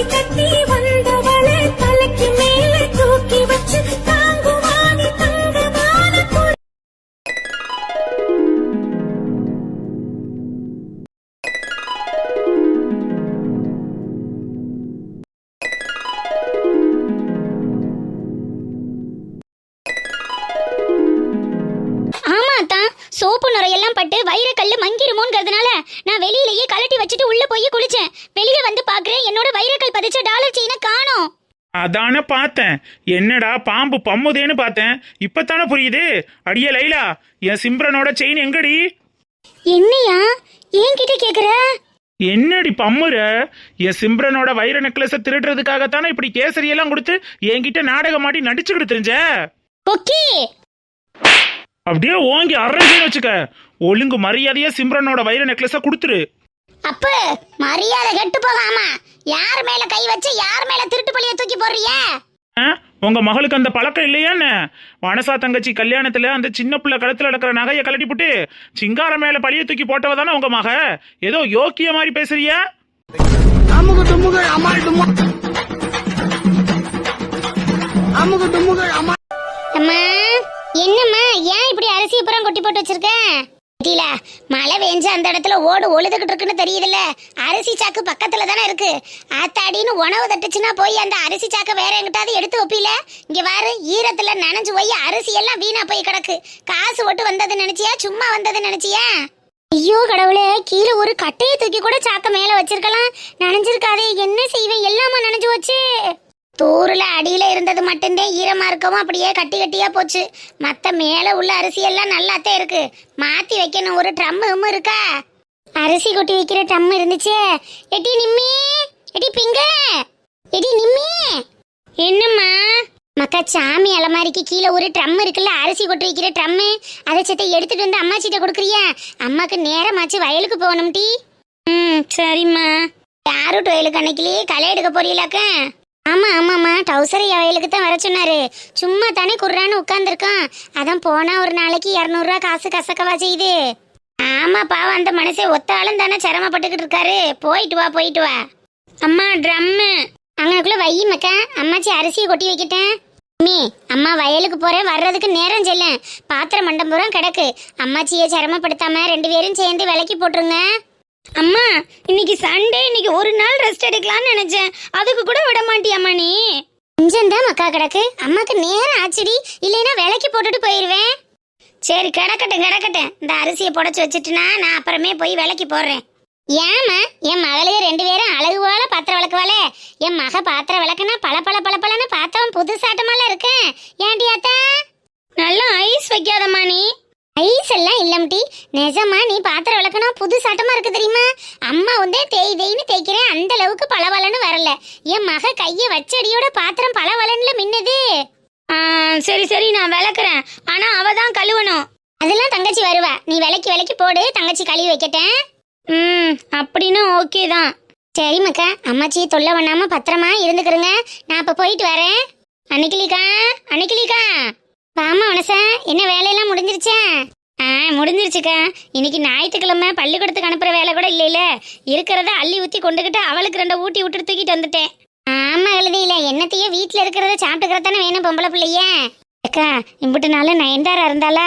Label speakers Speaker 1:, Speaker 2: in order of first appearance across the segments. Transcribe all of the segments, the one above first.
Speaker 1: தாலி கட்டி
Speaker 2: அதானே பார்த்தேன். என்னடா பாம்பு பம்முதேன்னு பார்த்தேன். இப்பத்தானே புரியுது? அடியே லைலா என் சிம்ரனோட செயின் எங்கடி?
Speaker 3: என்னையா? என்கிட்ட கேக்குற?
Speaker 2: என்னடி பம்முற? என் சிம்ரனோட வைர நெக்லஸை திருடுறதுக்காகத்தானே இப்படி கேசரியெல்லாம் கொடுத்து என்கிட்ட நாடகம் மாட்டி நடிச்சுக்கிட்டு தெரிஞ்ச?
Speaker 3: ஓகே
Speaker 2: அப்படியே ஓங்கி அரைஞ்சேன்னு வச்சுக்க. ஒழுங்கு மரியாதையா சிம்ரனோட வைர நெக்லஸை கொடுத்துரு.
Speaker 3: அப்ப மரியாதை கெட்டு போகாமா யார் மேல கை வச்சு யார் மேல திருட்டு பழிய தூக்கி போடுறிய
Speaker 2: ஆ? உங்க மகளுக்கு அந்த பழக்கம் இல்லையான்னு வனசா தங்கச்சி கல்யாணத்துல அந்த சின்ன பிள்ளை கழுத்துல நடக்கிற நகையை கழட்டி போட்டு சிங்கார மேல பழிய தூக்கி போட்டவ தானே உங்க மக? ஏதோ யோக்கிய மாதிரி பேசுறியா?
Speaker 4: அமுகு டுமுகு அமால் டுமா அமுகு டுமுகு அமால்
Speaker 3: அம்மா என்னம்மா ஏன் இப்படி அரிசி புறம் கொட்டி போட்டு வச்சிருக்க? தெரியல மழை வேஞ்சு அந்த இடத்துல ஓடு ஒழுதுகிட்டு இருக்குன்னு தெரியுதுல்ல? அரிசி சாக்கு பக்கத்துல தானே இருக்கு. ஆத்தாடின்னு உணவு தட்டுச்சுன்னா போய் அந்த அரிசி சாக்கை வேற எங்கிட்டாவது எடுத்து வைப்பில? இங்க வாரு ஈரத்துல நனைஞ்சு போய் அரிசி எல்லாம் வீணா போய் கிடக்கு. காசு ஒட்டு வந்தது நினைச்சியா? சும்மா வந்தது நினைச்சியா? ஐயோ கடவுளே கீழே ஒரு கட்டையை தூக்கி கூட சாக்க மேல வச்சிருக்கலாம். நனைஞ்சிருக்காதே என்ன செய்வேன்? எல்லாமே நனைஞ்சு வச்சு தூரில் அடியில இருந்தது மட்டும்தான் ஈரமா இருக்கவும் அப்படியே கட்டி கட்டியா போச்சு. மத்த மேல உள்ள அரிசி எல்லாம் நல்லாத்தான் இருக்கு. மாத்தி வைக்கணும். ஒரு ட்ரம் இருக்கா? அரிசி கொட்டி வைக்கிற ட்ரம் இருந்துச்சு. எட்டி நிம்மி. எட்டி பிங்க. எட்டி நிம்மி. என்னம்மா? மக்கா சாமி அலமாரிக்கு கீழே ஒரு ட்ரம் இருக்குல்ல? அரிசி கொட்டி வைக்கிற ட்ரம்மு. அதை சத்த எடுத்துட்டு வந்து அம்மாச்சிட்ட கொடுக்குறியா? அம்மாக்கு நேரமாச்சு வயலுக்கு போகணும் டி. ம் சரிம்மா. யாரும் டொயலுக்கு அன்னைக்கிலேயே களை எடுக்க போறீங்களாக்க? ஆமா ஆமாம்மா. டவுசர் வயலுக்கு தான் வர சொன்னாரு. சும்மா தானே குர்றான்னு உட்காந்துருக்கான் அதான் போனா ஒரு நாளைக்கு இரநூறுவா காசு கசக்கவா செய்யுது. ஆமாப்பா பாவம் அந்த மனுஷன் ஒத்த ஆளும் தானே சிரமப்பட்டுக்கிட்டு இருக்காரு. போயிட்டு வா போயிட்டு வா. அம்மா ட்ரம்மு. அங்கனக்குள்ள வை மக்கா அம்மாச்சி அரிசியை கொட்டி வைக்கிட்டேன். மீ அம்மா வயலுக்கு போறேன். வர்றதுக்கு நேரம் செல்லேன் பாத்திரம் மண்டபுரம் கிடக்கு. அம்மாச்சியை சிரமப்படுத்தாம ரெண்டு பேரும் சேர்ந்து விலைக்கு போட்டுருங்க. இன்னைக்கு சண்டே இன்னைக்கு ஒரு நாள் ரெஸ்ட் எடுக்கலாம்னு நினைச்சேன். அதுக்கு கூட விட மாட்டியாம்மா நீ? கொஞ்சம் தான் மக்கா கிடக்கு. அம்மாக்கு நேரம் ஆச்சுடி. இல்லைன்னா விலைக்கு போட்டுட்டு போயிடுவேன் சரி கிடக்கட்டும் கிடக்கட்டும். இந்த அரிசியை புடச்சி வச்சுட்டுனா நான் அப்புறமே போய் விலைக்கு போடுறேன். ஏம்மா என் மகளுக்கு ரெண்டு பேரும் அழகு போல பாத்திரம் விளக்குவாளே. என் மக பாத்திரம் விளக்குனா பல பல பல பலன்னு பார்த்தவன் புதுசாட்டமால இருக்கேன். ஏன்டி அத்தா? நல்லா ஐஸ் வைக்காதம்மா நீ. ஐஸ் எல்லாம் இல்லம்டி. நிஜமா நீ பாத்திரம் விளக்குனா புது சட்டமா இருக்கு தெரியுமா? அம்மா வந்து தேய் தேய்னு தேய்க்கிறேன். அந்த அளவுக்கு பளபளன்னு வரல. என் மக கைய வச்சடியோட பாத்திரம் பளபளன்ல மின்னுது. சரி சரி நான் விளக்குறேன். ஆனா அவ தான் கழுவணும். அதெல்லாம் தங்கச்சி வருவா. நீ விலைக்கு விலைக்கு போடு. தங்கச்சி கழுவி வைக்கட்டேன். ம் அப்படின்னா ஓகே தான். சரி மக்கா. அம்மாச்சி தொல்லை பண்ணாம பத்திரமா இருந்துக்கிறங்க நான் இப்ப போயிட்டு வரேன். அன்னைக்கிலிக்கா அன்னைக்கிலிக்கா வாமா மனசா என்ன வேலையெல்லாம் முடிஞ்சிருச்சா? ஆ முடிஞ்சிருச்சுக்கா. இன்னைக்கு ஞாயிற்றுக்கிழமை பள்ளிக்கூடத்துக்கு அனுப்புற வேலை கூட இல்லைல. இருக்கிறத அள்ளி ஊத்தி கொண்டுகிட்டு அவளுக்கு ரெண்டை ஊட்டி விட்டு தூக்கிட்டு வந்துட்டேன். ஆமா எழுதியில என்னத்தையே வீட்டில் இருக்கிறத சாப்பிட்டுக்கிறதானே வேணும் பொம்பளை பிள்ளைய. அக்கா இம்புட்டு நாள் நயன்தாரா இருந்தாளா?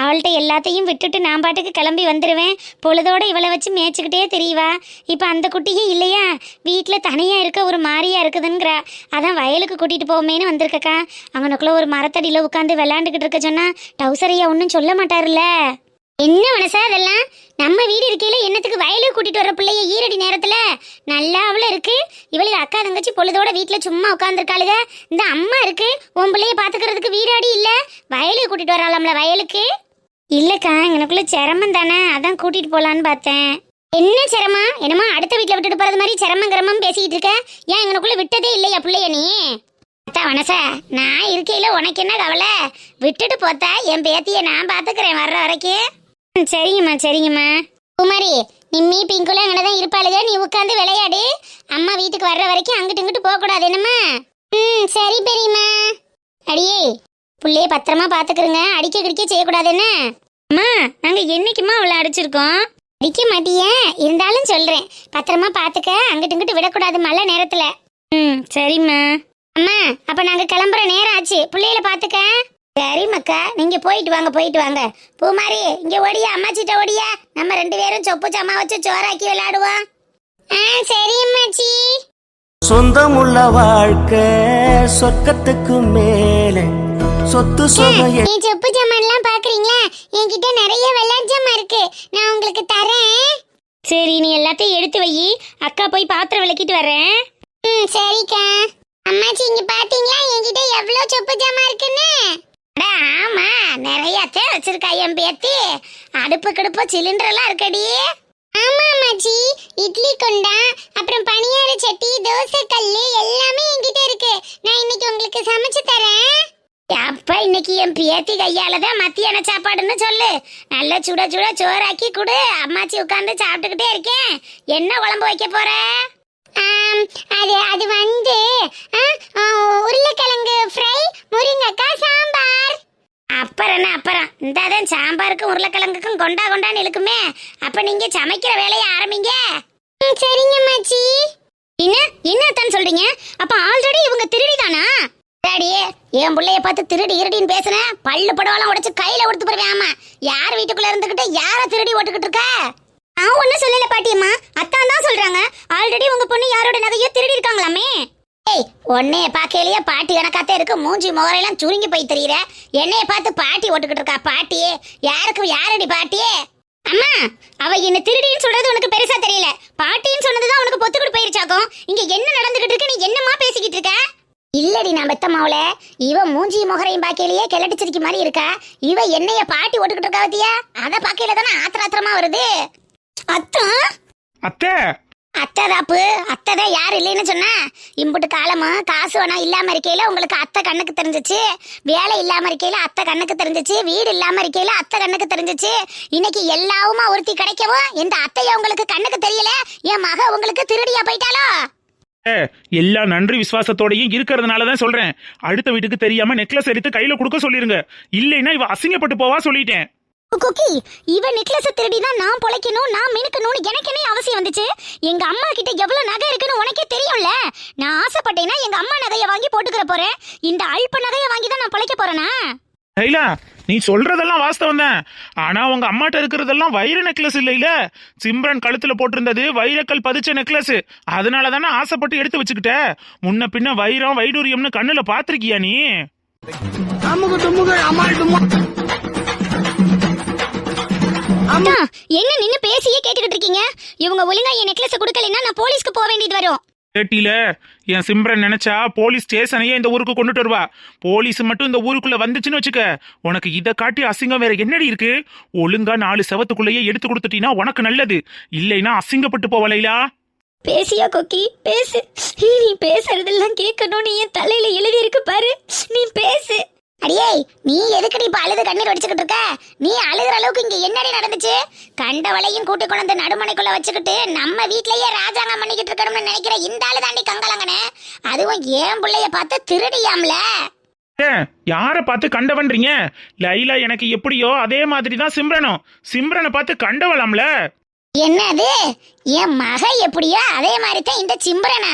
Speaker 3: அவள்கிட்ட எல்லாத்தையும் விட்டுட்டு நான் பாட்டுக்கு கிளம்பி வந்துடுவேன் பொழுதோட இவளை வச்சு மேய்ச்சிக்கிட்டே தெரியவா இப்போ அந்த குட்டியே இல்லையா? வீட்டில் தனியாக இருக்க ஒரு மாறியா இருக்குதுங்கிறா அதான் வயலுக்கு கூட்டிகிட்டு போவோமேனு வந்திருக்கக்கா. அவனுக்குள்ளே ஒரு மரத்தடியில் உட்காந்து விளாண்டுக்கிட்டு இருக்க சொன்னா டவுசரையா ஒன்றும் சொல்ல மாட்டார்ல என்ன மனசா அதெல்லாம்? நம்ம வீடு இருக்கையில என்னத்துக்கு வயலுக்கு கூட்டிட்டு வர பிள்ளைய ஈரடி நேரத்துல? நல்லா அவள இருக்கு. இவளுக்கு அக்கா தங்கச்சி பொழுதோட வீட்டுல சும்மா உட்காந்துருக்காளுக இந்த அம்மா இருக்கு. உன் பிள்ளைய பாத்துக்கிறதுக்கு வீடாடி இல்ல. வயலுக்கு கூட்டிட்டு வராளாம்ல வயலுக்கு? இல்லக்கா எனக்குள்ள சிரமம் தானே. அதான் கூட்டிட்டு போலான்னு பார்த்தேன். என்ன சிரமம்? என்னமா அடுத்த வீட்டுல விட்டுட்டு போறது மாதிரி சிரமம் கிரமம் பேசிட்டு இருக்க. ஏன் எங்களுக்குள்ள விட்டதே இல்லையா பிள்ளைய நீ? அத்தா வனசா நான் இருக்கையில உனக்கு என்ன கவலை? விட்டுட்டு போத்தா என் பேத்தியை நான் பாத்துக்கிறேன் வர்ற வரைக்கும். சரிங்கம்மா சரிங்கம்மா. குமாரி நிம்மி பிங்குல அங்கதான் இருப்பாளுக நீ உட்காந்து விளையாடு. அம்மா வீட்டுக்கு வர்ற வரைக்கும் அங்கிட்டு இங்கிட்டு போக கூடாது என்னம்மா? ம் சரி பெரியம்மா. அடியே புள்ளைய பத்திரமா பாத்துக்கிறங்க அடிக்க கிடிக்க செய்யக்கூடாது என்ன? அம்மா நாங்க என்னைக்குமா அவளை அடிச்சிருக்கோம்? அடிக்க மாட்டியே இருந்தாலும் சொல்றேன். பத்திரமா பாத்துக்க அங்கிட்டு இங்கிட்டு விடக்கூடாது மழை நேரத்துல. ம் சரிம்மா. அம்மா அப்ப நாங்க கிளம்புற நேரம் ஆச்சு. பிள்ளையில பாத்துக்க சரி மக்கா நீங்க போயிட்டு வாங்க போயிட்டு வாங்க. பூமாரி இங்க ஓடியா அம்மாச்சிட்ட ஓடியா? நம்ம ரெண்டு பேரும் சொப்பு சம்மா வச்சு சோறாக்கி விளையாடுவோம். ஆ சரி அம்மாச்சி.
Speaker 5: சொந்தமுள்ள வாழ்க்கை சொர்க்கத்துக்கு மேலே. சொத்து சுகம்
Speaker 3: நீ சொப்பு ஜாமான்லாம் பாக்குறீங்களா? என்கிட்ட நிறைய வெள்ளாட்டு ஜாமான் இருக்கு. நான் உங்களுக்கு தரேன். சரி நீ எல்லாத்தையும் எடுத்து வை. அக்கா போய் பாத்திரம் விளக்கிட்டு வரேன் ம் சரிக்கா. அம்மாச்சி இங்க பாத்தீங்களா? என்கிட்ட எவ்வளவு சொப்பு ஜாமான் இருக்குன்னு? ஆமா நிறையத்தே வச்சிருக்கா என் பேத்தி. அடுப்பு கிடுப்பு சிலிண்டர் எல்லாம் இருக்கடி. ஆமா அம்மாச்சி இட்லி குண்டா அப்புறம் பணியார சட்டி தோசை கல்லு எல்லாமே என்கிட்ட இருக்கு. நான் இன்னைக்கு உங்களுக்கு சமைச்சு தரேன். அப்ப இன்னைக்கு என் பேத்தி கையால தான் மத்தியான சாப்பாடுன்னு சொல்லு. நல்ல சுட சுட சோறாக்கி கொடு. அம்மாச்சி உட்காந்து சாப்பிட்டுக்கிட்டே இருக்கேன். என்ன குழம்பு வைக்க போற? அது அது வந்து உருளைக்கிழங்கு ஃப்ரை முருங்கக்காய் சாம்பார். அப்புறம் என்ன அப்புறம்? இந்த தான் சாம்பாருக்கும் உருளைக்கிழங்குக்கும் கொண்டா கொண்டான்னு இழுக்குமே. அப்போ நீங்கள் சமைக்கிற வேலையை ஆரம்பிங்க. சரிங்க மாச்சி என்ன என்னத்தான் சொல்றீங்க? அப்ப ஆல்ரெடி இவங்க திருடி தானா டாடி என் பிள்ளைய பார்த்து திருடி இருடின்னு பேசுனேன் பல்லு படவெல்லாம் உடைச்சு கையில கொடுத்து போடுவேன் ஆமா. யார் வீட்டுக்குள்ள இருந்துகிட்டு யார திருடி ஓட்டுக்கிட்டு இருக்க? நான் ஒன்றும் சொல்லல பாட்டியம்மா அத்தான் தான் சொல்றாங்க. ஆல்ரெடி உங்க பொண்ணு யாரோட நகையோ திருடி இருக்காங்களாமே? ஏய் உன்னைய பார்க்கலையே பாட்டி கணக்காத்தே இருக்கு. மூஞ்சி முகரையெல்லாம் சுருங்கி போய் தெரியுற. என்னைய பார்த்து பாட்டி ஓட்டுக்கிட்டு இருக்கா பாட்டி யாருக்கு யாரடி பாட்டி அம்மா அவ என்ன திருடின்னு சொல்றது உனக்கு பெருசா தெரியல. பாட்டின்னு சொன்னதுதான் உனக்கு பொத்துக்கிட்டு போயிருச்சாக்கும். இங்க என்ன நடந்துகிட்டு இருக்கு? நீ என்னமா பேசிக்கிட்டு இருக்க? இல்லடி நான் பெத்த மாவுல. இவ மூஞ்சி முகரையும் பாக்கையிலேயே கிளட்டிச்சிருக்கி மாதிரி இருக்கா. இவ என்னைய பாட்டி ஓட்டுக்கிட்டு இருக்கா பத்தியா? அத பாக்கையில தானே ஆத்திர ஆத்திரமா வருது? அத்தான்
Speaker 2: அத்தை.
Speaker 3: அத்தை. தாப்பு அத்தை தான் யார் இல்லைன்னு சொன்னா இம்புட்டு காலமா காசு வேணா இல்லாம இருக்கையில உங்களுக்கு அத்தை கண்ணுக்கு தெரிஞ்சிச்சு. வேலை இல்லாம இருக்கையில அத்தை கண்ணுக்கு தெரிஞ்சிச்சு. வீடு இல்லாம இருக்கையில அத்தை கண்ணுக்கு தெரிஞ்சிச்சு. இன்னைக்கு எல்லாவுமா ஒருத்தி கிடைக்கவும் இந்த அத்தைய உங்களுக்கு கண்ணுக்கு தெரியல என் மக உங்களுக்கு திருடியா போயிட்டாலோ
Speaker 2: எல்லா நன்றி விசுவாசத்தோடையும் இருக்கிறதுனால தான் சொல்றேன். அடுத்த வீட்டுக்கு தெரியாம நெக்லஸ் எடுத்து கையில கொடுக்க சொல்லிருங்க. இல்லைன்னா இவ அசிங்கப்பட்டு போவா சொல்லிட்டேன்.
Speaker 3: குக்கி இவ நெக்லஸ் திருடினா நான் பொழைக்கணும் நான் மினுக்கணும்னு எனக்கு என்ன அவசியம் வந்துச்சு. எங்க அம்மா கிட்ட எவ்வளவு நகை இருக்குன்னு உனக்கே தெரியும்ல? நான் ஆசைப்பட்டேன்னா எங்க அம்மா நகையை வாங்கி போட்டுக்கிற போறேன். இந்த அல்ப நகையை வாங்கி தான் நான் பொழைக்க போறேனா?
Speaker 2: லைலா நீ சொல்றதெல்லாம் வாஸ்தவம் தான். ஆனா உங்க அம்மாட்ட இருக்கிறதெல்லாம் வைர நெக்லஸ் இல்லைல சிம்ரன் கழுத்துல போட்டிருந்தது வைரக்கல் பதிச்ச நெக்லஸ். அதனால தானே ஆசைப்பட்டு எடுத்து வச்சுக்கிட்ட. முன்ன பின்ன வைரம் வைடூரியம்னு கண்ணுல பாத்திருக்கியா நீ?
Speaker 3: அம்மா என்ன நின்னு பேசியே கேட்டுக்கிட்டு இருக்கீங்க? இவங்க ஒழுங்கா என் நெக்லஸ் கொடுக்கலைன்னா நான் போலீஸ்க்கு போக வேண்டியது வரும்.
Speaker 2: கேட்டில என் சிம்ரன் நினைச்சா போலீஸ் ஸ்டேஷனையே இந்த ஊருக்கு கொண்டுட்டு வருவா. போலீஸ் மட்டும் இந்த ஊருக்குள்ள வந்துச்சுன்னு வச்சுக்க உனக்கு இதை காட்டி அசிங்கம் வேற என்னடி இருக்கு? ஒழுங்கா நாலு செவத்துக்குள்ளேயே எடுத்து கொடுத்துட்டீன்னா உனக்கு நல்லது. இல்லைன்னா அசிங்கப்பட்டு போவலைலா
Speaker 3: பேசியா கொக்கி? பேசு. நீ பேசுறதெல்லாம் கேட்கணும்னு என் தலையில எழுதி இருக்கு பாரு. நீ பேசு. அடியே நீ எதுக்குடி இப்ப அழுது கண்ணீர் வடிச்சுக்கிட்டு இருக்க? நீ அழுகிற அளவுக்கு இங்க என்னடி நடந்துச்சு? கண்டவளையும் கூட்டி கொண்டு வந்து நடுமனைக்குள்ள வச்சுக்கிட்டு நம்ம வீட்லயே ராஜாங்கம் பண்ணிக்கிட்டு இருக்கணும்னு நினைக்கிற இந்த ஆளு தாண்டி கங்கலங்கன? அதுவும் ஏன் பிள்ளைய பார்த்து திருடியாம்ல?
Speaker 2: யார பார்த்து கண்டவன்றீங்க? லைலா எனக்கு எப்படியோ அதே மாதிரி தான் சிம்ரனும். சிம்ரனை பார்த்து கண்டவளாம்ல?
Speaker 3: என்னது? என் மக எப்படியோ அதே மாதிரி தான் இந்த சிம்பரனா.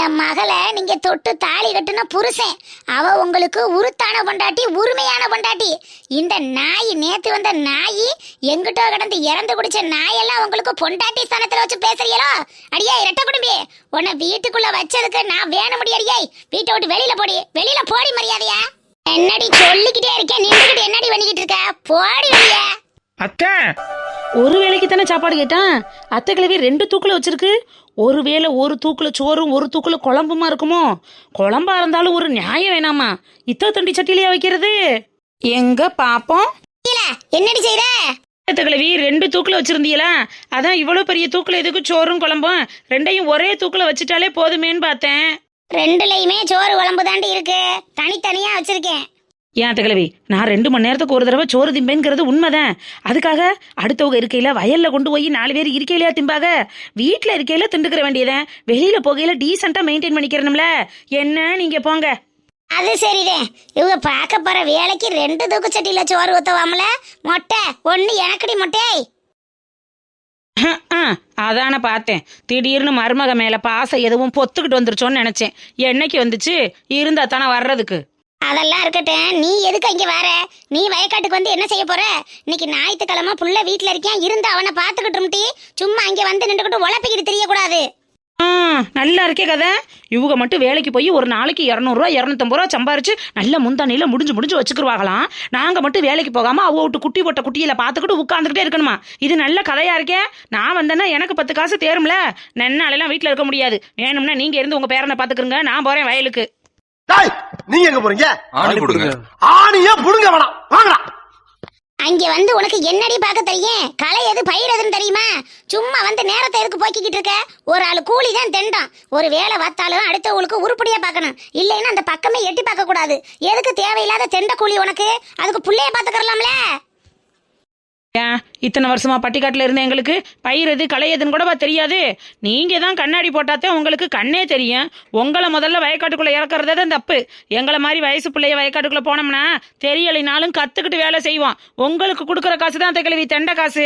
Speaker 3: என் மகளை நீங்க தொட்டு தாலி கட்டுன புருஷன். அவ உங்களுக்கு உருத்தான பொண்டாட்டி உரிமையான பொண்டாட்டி. இந்த நாய் நேத்து வந்த நாய் எங்கிட்ட கிடந்து இறந்து குடிச்ச நாயெல்லாம் உங்களுக்கு பொண்டாட்டி ஸ்தானத்துல வச்சு பேசுறீங்களோ? அடியே இரட்ட குடும்பி. உன்னை வீட்டுக்குள்ள வச்சதுக்கு நான் வேணும் முடியாடியே வீட்டை விட்டு வெளியில போடி. வெளியில போடி மரியாதையா. என்னடி சொல்லிக்கிட்டே இருக்கேன் நின்றுகிட்டு என்னடி பண்ணிக்கிட்டு இருக்க? போடி வெளியே.
Speaker 2: அத்தை
Speaker 6: ஒரு வேளைக்கு தானே சாப்பாடு கேட்டான்? அத்தை கிழவி ரெண்டு தூக்கில் வச்சிருக்கு. ஒரு வேளை ஒரு தூக்கில் சோறும் ஒரு தூக்கில் குழம்புமா இருக்குமோ? குழம்பா இருந்தாலும் ஒரு நியாயம் வேணாமா? இத்த தண்டி சட்டிலையா வைக்கிறது? எங்க பாப்போம்?
Speaker 3: என்னடி செய்யற
Speaker 6: அத்தை கிழவி ரெண்டு தூக்கில் வச்சிருந்தீங்களா அதான் இவ்வளோ பெரிய தூக்கில் எதுக்கு சோறும் குழம்பும்? ரெண்டையும் ஒரே தூக்கில் வச்சுட்டாலே போதுமேன்னு பார்த்தேன்.
Speaker 3: ரெண்டுலயுமே சோறு குழம்பு தாண்டி இருக்கு. தனித்தனியா வச்சிருக்கேன்.
Speaker 6: ஏன் அத்தை கிழவி? நான் ரெண்டு மணி நேரத்துக்கு ஒரு தடவை சோறு திம்பேங்கிறது உண்மைதான். அதுக்காக அடுத்தவங்க இருக்கையில வயல்ல கொண்டு போய் நாலு பேர் இருக்கையிலையா திம்பாக? வீட்டில் இருக்கையில திண்டுக்கிற வேண்டியதேன் வெளியில போகையில டீசெண்டா மெயின்டைன் பண்ணிக்கிறணும்ல? என்ன நீங்க போங்க.
Speaker 3: அது சரிதே. இவங்க பார்க்க போற வேலைக்கு ரெண்டு தூக்கு சட்டியில சோறு ஊத்துவாமல? மொட்டை. ஒண்ணு எனக்குடி மொட்டை.
Speaker 6: அதானே பார்த்தேன். திடீர்னு மருமக மேல பாசம் எதுவும் பொத்துக்கிட்டு வந்துருச்சோன்னு நினைச்சேன். என்னைக்கு வந்துச்சு? இருந்தா தானே வர்றதுக்கு.
Speaker 3: அதெல்லாம் இருக்கட்டும். நீ எதுக்கு இங்க வர? நீ வயக்காட்டுக்கு வந்து என்ன செய்ய போற? இன்னைக்கு ஞாயிற்றுக்கிழமை புள்ள வீட்ல இருக்கேன். இருந்து அவனை பாத்துக்கிட்டு சும்மா இங்க வந்து நின்றுக்கிட்டு உழப்பிக்கிட்டு தெரியக்கூடாது.
Speaker 6: ஆ நல்லா இருக்கே கதை. இவங்க மட்டும் வேலைக்கு போய் ஒரு நாளைக்கு இரநூறுவா இரநூத்தம்பது ரூபா சம்பாரிச்சு நல்ல முந்தானில முடிஞ்சு முடிஞ்சு வச்சுக்கிருவாங்களாம். நாங்க மட்டும் வேலைக்கு போகாம அவ விட்டு குட்டி போட்ட குட்டியில பார்த்துக்கிட்டு உட்காந்துக்கிட்டே இருக்கணுமா? இது நல்ல கதையா இருக்கே. நான் வந்தேன்னா எனக்கு பத்து காசு தேரும்ல. நன்னாலெல்லாம் வீட்டில் இருக்க முடியாது. வேணும்னா நீங்க இருந்து உங்க பேரனை பாத்துக்கிறங்க நான் போறேன் வயலுக்கு.
Speaker 4: டேய்! நீங்க எங்க போறீங்க?
Speaker 7: ஆணி கொடுங்க
Speaker 4: ஆணியா புடுங்க வேணாம். வாங்கடா.
Speaker 3: அங்க வந்து உனக்கு என்னடி பார்க்க தெரியும்? களை எது பயிர் எதுன்னு தெரியுமா? சும்மா வந்து நேரத்தை எதுக்கு போக்கிக்கிட்டு இருக்க? ஒரு ஆள் கூலி தான் தெண்டான். ஒரு வேலை பார்த்தாலும் அடுத்தவங்களுக்கு உருப்படியா பார்க்கணும். இல்லைன்னா அந்த பக்கமே எட்டி பார்க்க கூடாது எதுக்கு தேவையில்லாத தெண்ட கூலி உனக்கு? அதுக்கு புள்ளைய பார்த்துக்கறலாம்ல.
Speaker 6: ஏன் இத்தனை வருஷமா பட்டிக்காட்டில் இருந்த எங்களுக்கு? பயிர் எது களை கூடவா தெரியாது. நீங்கள் தான் கண்ணாடி போட்டாத்தே உங்களுக்கு கண்ணே தெரியும். உங்களை முதல்ல வயக்காட்டுக்குள்ளே இறக்குறதே தான் தப்பு. எங்களை மாதிரி வயசு பிள்ளைய வயக்காட்டுக்குள்ளே போனோம்னா தெரியலைனாலும் கற்றுக்கிட்டு வேலை செய்வோம் உங்களுக்கு கொடுக்குற காசு தான் கிழவி தெண்ட காசு.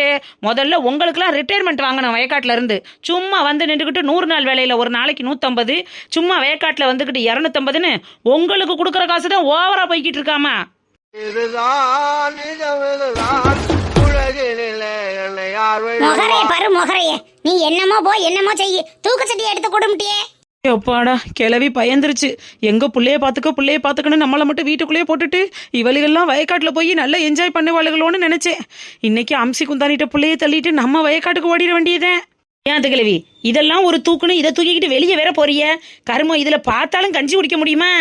Speaker 6: முதல்ல உங்களுக்குலாம் ரிட்டையர்மெண்ட் வாங்கணும் வயக்காட்டில் இருந்து. சும்மா வந்து நின்றுக்கிட்டு நூறு நாள் வேலையில் ஒரு நாளைக்கு நூற்றம்பது சும்மா வயக்காட்டில் வந்துக்கிட்டு இரநூத்தம்பதுன்னு உங்களுக்கு கொடுக்குற காசு தான் ஓவராக போய்கிட்டு இருக்காமா.
Speaker 4: இதுதான்.
Speaker 3: முகரைய பாரு முகரைய. நீ என்னமோ போ என்னமோ செய்யு. தூக்கு சட்டியை எடுத்து கொடுமுட்டியே.
Speaker 6: எப்பாடா கிளவி பயந்துருச்சு. எங்க புள்ளைய பாத்துக்க புள்ளைய பாத்துக்கன்னு நம்மளை மட்டும் வீட்டுக்குள்ளேயே போட்டுட்டு இவளுகெல்லாம் வயக்காட்டுல போய் நல்லா என்ஜாய் பண்ணுவாளுகளோன்னு நினைச்சேன். இன்னைக்கு அம்சி குந்தானிட்ட புள்ளைய தள்ளிட்டு நம்ம வயக்காட்டுக்கு ஓடிட வேண்டியதே. ஏன் அது கிழவி இதெல்லாம் ஒரு தூக்குன்னு இதை தூக்கிக்கிட்டு வெளியே வேற போறிய. கருமம் இதுல பார்த்தாலும் கஞ்சி குடிக்க முடியுமா?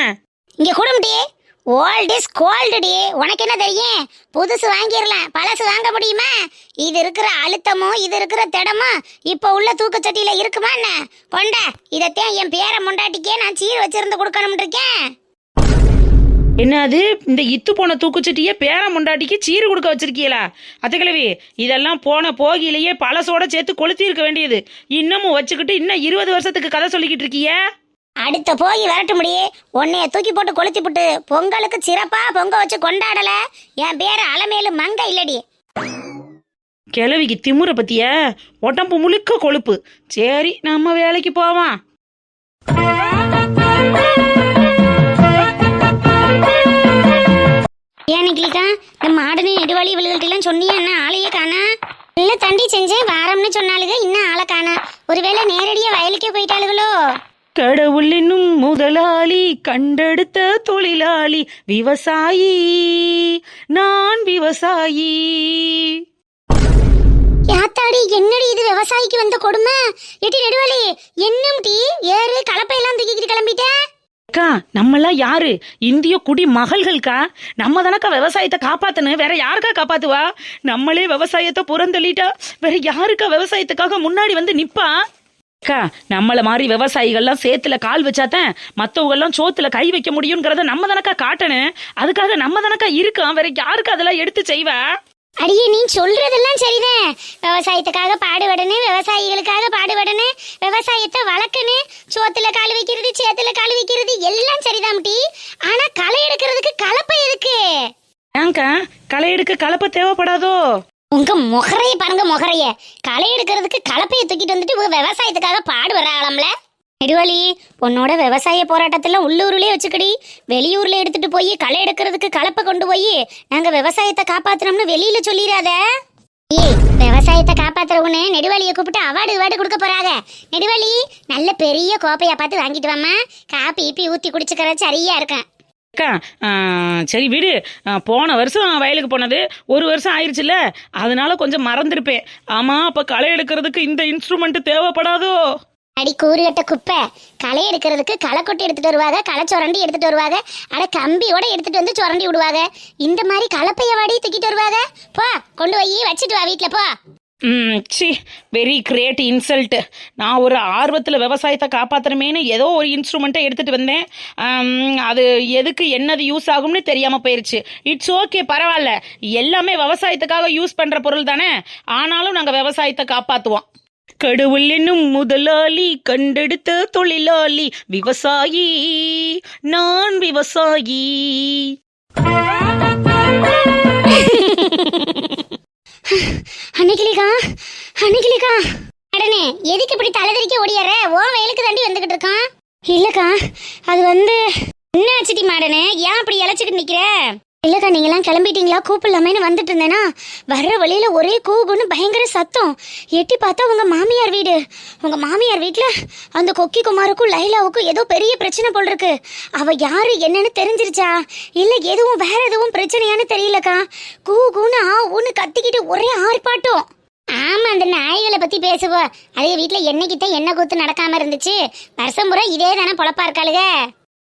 Speaker 3: இங்க கொடுமுட்டியே. ஓல்ட் இஸ் கோல்டுடி உனக்கு என்ன தெரியும்? புதுசு வாங்கிடலாம். பழசு வாங்க முடியுமா? இது இருக்கிற அழுத்தமும் இது இருக்கிற திடமும் இப்போ உள்ள தூக்குச்சட்டியில இருக்குமா என்ன? கொண்டா இதைத்தான் என் பேரை முண்டாட்டிக்கே நான் சீர் வச்சிருந்து கொடுக்கணும்னு இருக்கேன்.
Speaker 6: என்னது இந்த இத்து போன தூக்குச்சட்டியே பேர முண்டாட்டிக்கு சீர் கொடுக்க வச்சிருக்கீங்களா அத்தக்கிழவி இதெல்லாம் போன போகிலேயே பழசோட சேர்த்து கொளுத்தி இருக்க வேண்டியது. இன்னமும் வச்சுக்கிட்டு இன்னும் இருபது வருஷத்துக்கு கதை சொல்லிக்கிட்டு இருக்கியே?
Speaker 3: அடுத்த போய் விரட்ட முடியே உன்னைய தூக்கி போட்டு கொளுத்தி போட்டு பொங்கலுக்கு சிறப்பா பொங்க வச்சு கொண்டாடல. என் பேரு அலமேலு மங்க இல்லடி.
Speaker 6: கிழவிக்கு திமுற பத்திய உடம்பு முழுக்க கொழுப்பு. சரி நம்ம வேலைக்கு போவோம்.
Speaker 3: ஏன் நிக்கிலிக்கா? இந்த மாடனு நெடுவாளி இவளுகள்ட்டெல்லாம் சொன்னியா என்ன ஆளையே காணா? இல்ல தண்டி செஞ்சேன் வாரம்னு சொன்னாளுங்க இன்னும் ஆளை காணா. ஒருவேளை நேரடியா வயலுக்கே போயிட்டாளுகளோ?
Speaker 6: கடவுள் என்னும் முதலாளி கண்டெடுத்த தொழிலாளி விவசாயி. நான் விவசாயி.
Speaker 3: யாத்தாடி என்னடி இது விவசாயிக்கு வந்த கொடுமை? எட்டி நெடுவாளி என்னம் டீ ஏறு கலப்பையெல்லாம் தூக்கிக்கிட்டு கிளம்பிட்ட?
Speaker 6: அக்கா நம்மெல்லாம் யாரு? இந்திய குடி மகள்கள்க்கா? நம்ம தானக்கா விவசாயத்தை காப்பாத்தணும் வேற யாருக்கா காப்பாத்துவா? நம்மளே விவசாயத்தை புறந்தள்ளிட்டா வேற யாருக்கா விவசாயத்துக்காக முன்னாடி வந்து நிப்பா? அக்கா நம்மள மாதிரி விவசாயிகள்லாம் சேத்துல கால் வச்சாதான் மத்தவங்க எல்லாம் சோத்துல கை வைக்க முடியுங்கிறத நம்ம தானக்கா காட்டணும். அதுக்காக நம்ம தானக்கா இருக்கோம். வேற யாருக்கு அதெல்லாம் எடுத்து செய்வா?
Speaker 3: அடியே நீ சொல்றதெல்லாம் சரிதான். விவசாயத்துக்காக பாடுபடணும் விவசாயிகளுக்காக பாடுபடணும் விவசாயத்தை வளர்க்கணும் சோத்துல கால் வைக்கிறது சேத்துல கால் வைக்கிறது எல்லாம் சரிதான் டீ ஆனா களை எடுக்கிறதுக்கு கலப்பை எதுக்கு?
Speaker 6: ஏங்கா களை எடுக்க கலப்பை தேவைப்படாதோ?
Speaker 3: உங்க முகரைய பாருங்க முகரைய. களை எடுக்கிறதுக்கு கலப்பையை தூக்கிட்டு வந்துட்டு இவங்க விவசாயத்துக்காக ஆளம்ல. நெடுவலி உன்னோட விவசாய போராட்டத்தில் உள்ளூர்லயே வச்சுக்கடி. வெளியூர்ல எடுத்துட்டு போய் களை எடுக்கிறதுக்கு கலப்பை கொண்டு போய் நாங்க விவசாயத்தை காப்பாத்துறோம்னு வெளியில சொல்லிடாத ஏய் விவசாயத்தை காப்பாத்துறவனு நெடுவாளியை கூப்பிட்டு அவார்டு இவார்டு கொடுக்க போறாங்க நெடுவாளி நல்ல பெரிய கோப்பையா பார்த்து வாங்கிட்டு வாமா காப்பி இப்பி ஊத்தி குடிச்சுக்கிறது சரியா இருக்கேன்.
Speaker 6: அக்கா சரி விடு. போன வருஷம் வயலுக்கு போனது ஒரு வருஷம் ஆயிடுச்சுல்ல அதனால கொஞ்சம் மறந்துருப்பேன். ஆமா அப்ப களை எடுக்கிறதுக்கு இந்த இன்ஸ்ட்ருமெண்ட் தேவைப்படாதோ?
Speaker 3: அடி கூறுகட்ட குப்பை. களை எடுக்கிறதுக்கு களை கொட்டி எடுத்துட்டு வருவாங்க களை சுரண்டி எடுத்துட்டு வருவாங்க. அட கம்பியோட எடுத்துட்டு வந்து சுரண்டி விடுவாங்க. இந்த மாதிரி கலப்பைய வாடி தூக்கிட்டு வருவாங்க. போ கொண்டு போய் வச்சுட்டு வா வீட்டில் போ.
Speaker 6: சி வெரி கிரேட் இன்சல்ட்டு நான் ஒரு ஆர்வத்தில் விவசாயத்தை காப்பாற்றணுமேனு ஏதோ ஒரு இன்ஸ்ட்ருமெண்ட்டை எடுத்துகிட்டு வந்தேன். அது எதுக்கு என்னது யூஸ் ஆகும்னு தெரியாமல் போயிடுச்சு இட்ஸ் ஓகே பரவாயில்ல எல்லாமே விவசாயத்துக்காக யூஸ் பண்ணுற பொருள் தானே. ஆனாலும் நாங்கள் விவசாயத்தை காப்பாற்றுவோம் கடவுள் என்னும் முதலாளி கண்டெடுத்த தொழிலாளி விவசாயி நான் விவசாயி.
Speaker 3: அன்னைக்கிலிக்கா அன்னைக்கிலேக்கா. அடனே எதுக்கு இப்படி தலைதறிக்க ஓடியார? ஓ வயலுக்கு தாண்டி வந்துகிட்டு இருக்கான் இல்லக்கா அது வந்து என்ன ஆச்சுடி மாடனே? ஏன் அப்படி இழைச்சிக்கிட்டு நிக்கிற? இல்லக்கா நீங்களாம் கிளம்பிட்டீங்களா? கூப்பிடலாமேன்னு வந்துட்டு இருந்தேனா வர்ற வழியில் ஒரே கூகுன்னு பயங்கர சத்தம். எட்டி பார்த்தா உங்கள் மாமியார் வீடு. உங்கள் மாமியார் வீட்டில் அந்த கொக்கி குமாருக்கும் லைலாவுக்கும் ஏதோ பெரிய பிரச்சனை போல் இருக்கு அவள் யார் என்னன்னு தெரிஞ்சிருச்சா? இல்லை எதுவும் வேற எதுவும் பிரச்சனையான்னு தெரியலக்கா? கூகுன்னு ஆ ஊன்னு கத்திக்கிட்டு ஒரே ஆர்ப்பாட்டம். ஆமா அந்த நாய்களை பத்தி பேசுவோம் அதுக என்னைக்கு என்னைக்கிட்ட என்ன கூத்து நடக்காம இருந்துச்சு. வருஷம் பூரா இதே தானே பொழப்பா இருக்காளுக.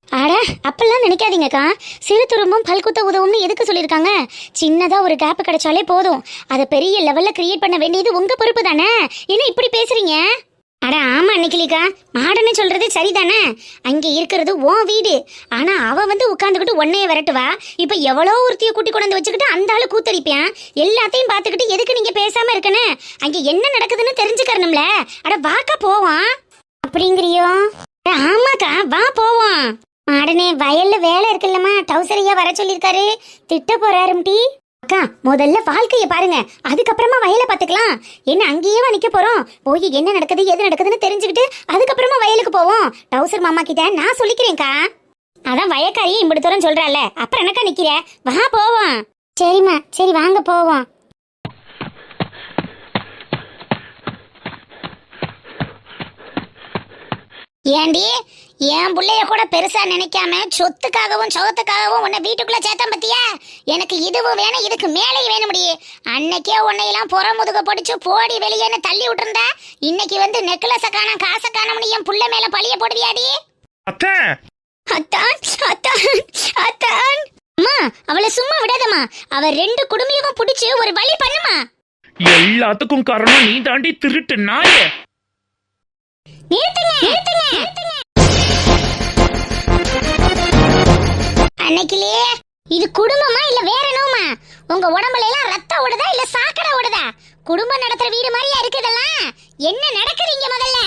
Speaker 3: அட அப்பெல்லாம் நினைக்காதீங்கக்கா. சிறு துரும்பும் பல்குத்த உதவும்னு எதுக்கு சொல்லியிருக்காங்க? சின்னதாக ஒரு கேப் கிடைச்சாலே போதும். அதை பெரிய லெவலில் கிரியேட் பண்ண வேண்டியது உங்கள் பொறுப்பு தானே? என்ன இப்படி பேசுறீங்க? அட ஆமா அன்னைக்கிலிக்கா மாடன்னு சொல்றது சரிதானே? அங்கே இருக்கிறது உன் வீடு. ஆனா அவன் வந்து உட்காந்துக்கிட்டு உன்னைய விரட்டுவா. இப்போ எவ்வளோ ஒருத்திய கூட்டி கொண்டு வச்சுக்கிட்டு அந்த ஆளு கூத்தடிப்பான்? எல்லாத்தையும் பார்த்துக்கிட்டு எதுக்கு நீங்க பேசாம இருக்கனே? அங்கே என்ன நடக்குதுன்னு தெரிஞ்சுக்கறணும்ல. அட வாக்கா போவான். அப்படிங்கிறியோ? அட, ஆமாக்கா வா போவோம். மாடனே வயல்ல வேலை இருக்குல்லம்மா. டவுசரையா வர சொல்லியிருக்காரு. திட்ட போறாரும்டி அக்கா முதல்ல வாழ்க்கைய பாருங்க. அதுக்கப்புறமா வயலை பாத்துக்கலாம் என்ன அங்கேயே நிக்க போறோம். போய் என்ன நடக்குது எது நடக்குதுன்னு தெரிஞ்சுக்கிட்டு அதுக்கப்புறமா வயலுக்கு போவோம். டவுசர் மாமா கிட்ட நான் சொல்லிக்கிறேன்க்கா. அதான் வயக்காரியே இப்படி தூரம் சொல்றால அப்புறம் என்னக்கா நிக்கிற? வா போவோம். சரிம்மா சரி வாங்க போவோம். ஏண்டி? என் புள்ளைய கூட பெருசா நினைக்காம சொத்துக்காகவும் சோகத்துக்காகவும் உன்னை வீட்டுக்குள்ள சேர்த்தம் பத்தியா? எனக்கு இதுவும் வேணும் இதுக்கு மேலேயும் வேணும் முடி அன்னைக்கே உன்னையெல்லாம் புற முதுக படிச்சு போடி வெளியேன்னு தள்ளி விட்டுருந்தா. இன்னைக்கு வந்து நெக்லஸ காணோம் காசை காணோம்னு என் புள்ள மேல பழிய போடுவியாடி?
Speaker 2: அத்தை!
Speaker 3: அத்தான் அத்தான் அத்தான். அம்மா அவளை சும்மா விடாதம்மா. அவ ரெண்டு குடும்பியவும் புடிச்சு ஒரு வழி பண்ணுமா?
Speaker 2: எல்லாத்துக்கும் காரணம் நீ தாண்டி திருட்டு நாயே.
Speaker 3: அன்னைக்கிலே இது குடும்பமா இல்ல வேற நோமா உங்க உடம்புல எல்லாம் ரத்தம் ஓடுதா இல்ல சாக்கடை ஓடுதா? குடும்பம் நடத்துற வீடு மாதிரியா இருக்குதெல்லாம் என்ன நடக்குறீங்க முதல்ல?